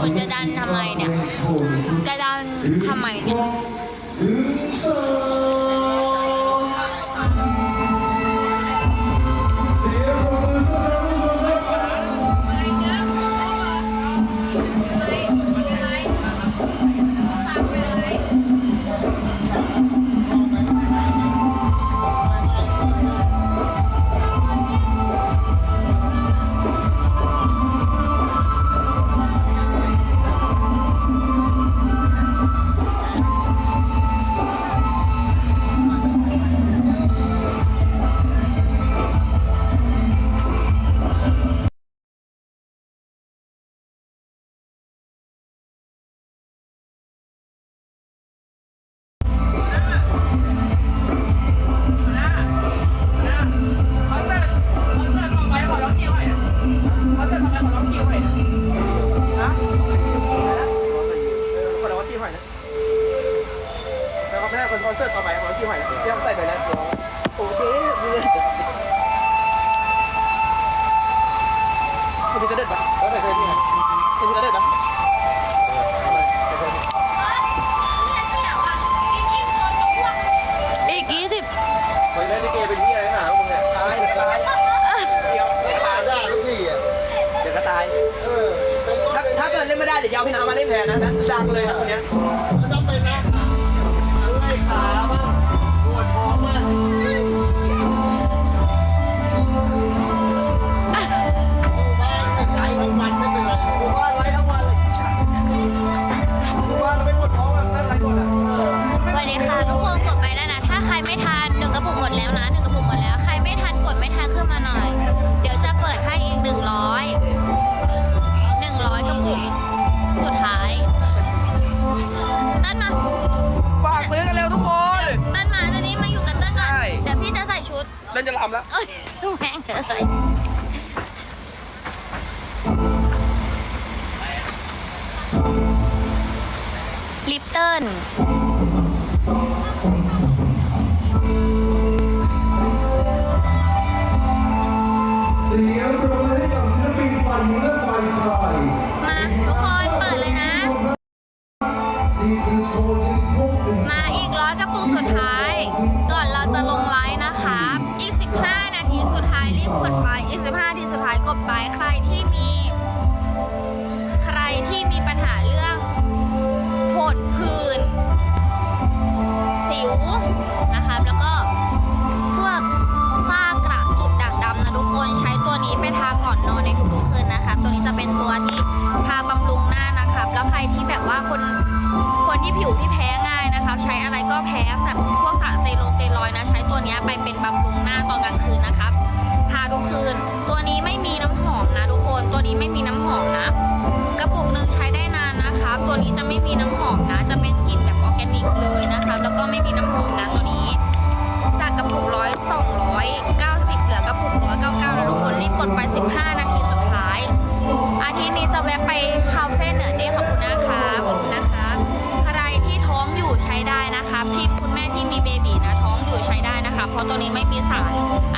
คุณจะดันทำไมเนี่ย จะดันทำไมเนี่ย คนเล่นลิเกเป็นที่อะไรหนาพวกมึงเนี่ยตายตายเดี๋ยวตายได้ทุกที่อะเดี๋ยวก็ตายเออเป็นถ้าถ้าเกิดเล่นไม่ได้เดี๋ยวเอาพี่น้ำมาเล่นแทนนะนั้นดังเลยครับคนเนี้ย มันต้องเป็นนะ เล่นจะลำแล้วเอ้ยแม่งเลยลิปเติ้ลเสียงปรบมือให้กับศิลปินฝ่ายหญิงและฝ่ายชายมา ทุกคนเปิดเลยนะ นี่คือโชว์ที่พวกเป็นมาอีกร้อยกระปุกสุดท้าย ก่อนเราจะลงไลฟ์ ดไปอีก15นาที่สุดท้ายกดไป ใครที่มี ใครที่มีปัญหาเรื่องผดผื่นสิวนะคะแล้วก็พวกฝ้ากระจุดด่างดำนะทุกคนใช้ตัวนี้ไปทาก่อนนอนในทุกๆคืนนะคะตัวนี้จะเป็นตัวที่ทาบำรุงหน้านะครับแล้วใครที่แบบว่าคนคนที่ผิวที่แพ้ง่ายนะครับใช้อะไรก็แพ้แต่พวกสารเตโลเตรอยนะ ใช้ตัวนี้ไปเป็นบำรุงหน้าตอนกลางคืนนะครับาทุกคืน ตัวนี้ไม่มีน้ำหอมนะทุกคน ตัวนี้ไม่มีน้ำหอมนะ กระปุกหนึ่งใช้ได้นานนะครับตัวนี้จะไม่มีน้ำหอมนะ จะเป็นกลิ่นแบบออร์แกนิกเลยนะคะ แล้วก็ไม่มีน้ำหอมนะตัวนี้ จากกระปุกร้อยสองร้อยเก้าสิบเหลือกระปุกร้อยเก้าเก้าแล้วทุกคนรีบกดไปสิบห้านาทีสุดท้าย อาทิตย์นี้จะแวะไปคาเฟ่เหนือเด้ขอบคุณนะคะขอบคุณนะคะใครที่ท้องอยู่ใช้ได้นะคะ พี่คุณแม่ที่มีเบบีนะท้องอยู่ใช้ได้นะคะ เพราะตัวนี้ไม่มีสาร